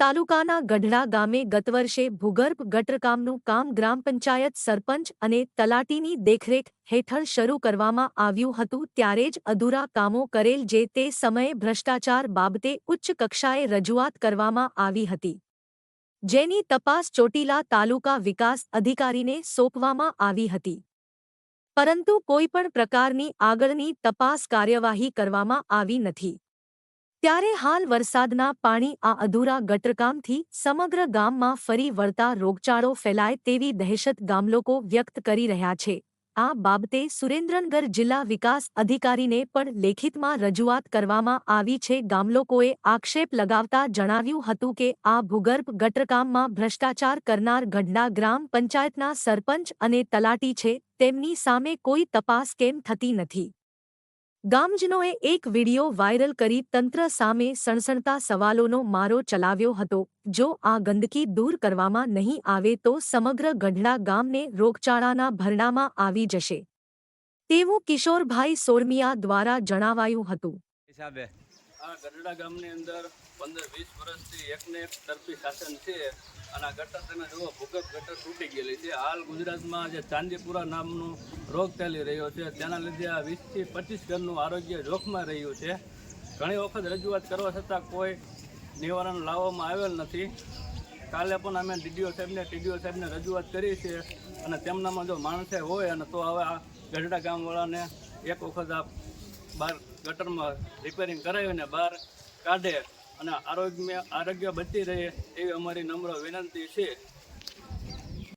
તાલુકાના ગઢડા ગામે ગત વર્ષે ભૂગર્ભ ગટરકામનું કામ ગ્રામ પંચાયત સરપંચ અને તલાટીની દેખરેખ હેઠળ શરૂ કરવામાં આવ્યું હતું, ત્યારે જ અધૂરા કામો કરેલ જે તે સમયે ભ્રષ્ટાચાર બાબતે ઉચ્ચ કક્ષાએ રજૂઆત કરવામાં આવી હતી. જેની તપાસ ચોટીલા તાલુકા વિકાસ અધિકારીને સોંપવામાં આવી હતી. પરંતુ કોઈપણ પ્રકારની આગળની તપાસ કાર્યવાહી કરવામાં આવી નથી. ત્યારે હાલ વરસાદના પાણી આ અધૂરા ગટરકામથી સમગ્ર ગામમાં ફરી વળતા રોગચાળો ફેલાય તેવી દહેશત ગામલોકો વ્યક્ત કરી રહ્યા છે. આ બાબતે સુરેન્દ્રનગર જિલ્લા વિકાસ અધિકારીને પણ લેખિતમાં રજૂઆત કરવામાં આવી છે. ગામલોકોએ આક્ષેપ લગાવતા જણાવ્યું હતું કે આ ભૂગર્ભ ગટરકામમાં ભ્રષ્ટાચાર કરનાર ગઢડા ગ્રામ પંચાયતના સરપંચ અને તલાટી છે. તેમની સામે કોઈ તપાસ કેમ થતી નથી? ગામજનોએ એક વિડિયો વાયરલ કરી તંત્ર સામે સણસણતા સવાલોનો મારો ચલાવ્યો હતો. જો આ ગંદકી દૂર કરવામાં નહીં આવે તો સમગ્ર ગઢડા ગામને રોગચાળાના ભરડામાં આવી જશે. તેવું કિશોરભાઈ સોરમિયા દ્વારા જણાવાયું હતું. આ ગઢડા ગામની અંદર પંદર વીસ વર્ષથી એકને એક તરફી શાસન છે અને આ ગટર તમે જુઓ, ભૂગર્ભ ગટર તૂટી ગયેલી છે. હાલ ગુજરાતમાં જે ચાંદીપુરા નામનો રોગ ચાલી રહ્યો છે, તેના લીધે આ વીસથી પચીસ ઘરનું આરોગ્ય જોખમાં રહ્યું છે. ઘણી વખત રજૂઆત કરવા છતાં કોઈ નિવારણ લાવવામાં આવેલ નથી. કાલે પણ અમે ડીડીઓ સાહેબને, ટીડીઓ સાહેબને રજૂઆત કરી છે અને તેમનામાં જો માણસે હોય અને તો હવે આ ગઢડા ગામવાળાને એક વખત આ બહાર ગટરમાં રિપેરિંગ કરાવીને બહાર કાઢે અને આરોગ્ય આરોગ્ય બચી રહે એવી અમારી નમ્ર વિનંતી છે.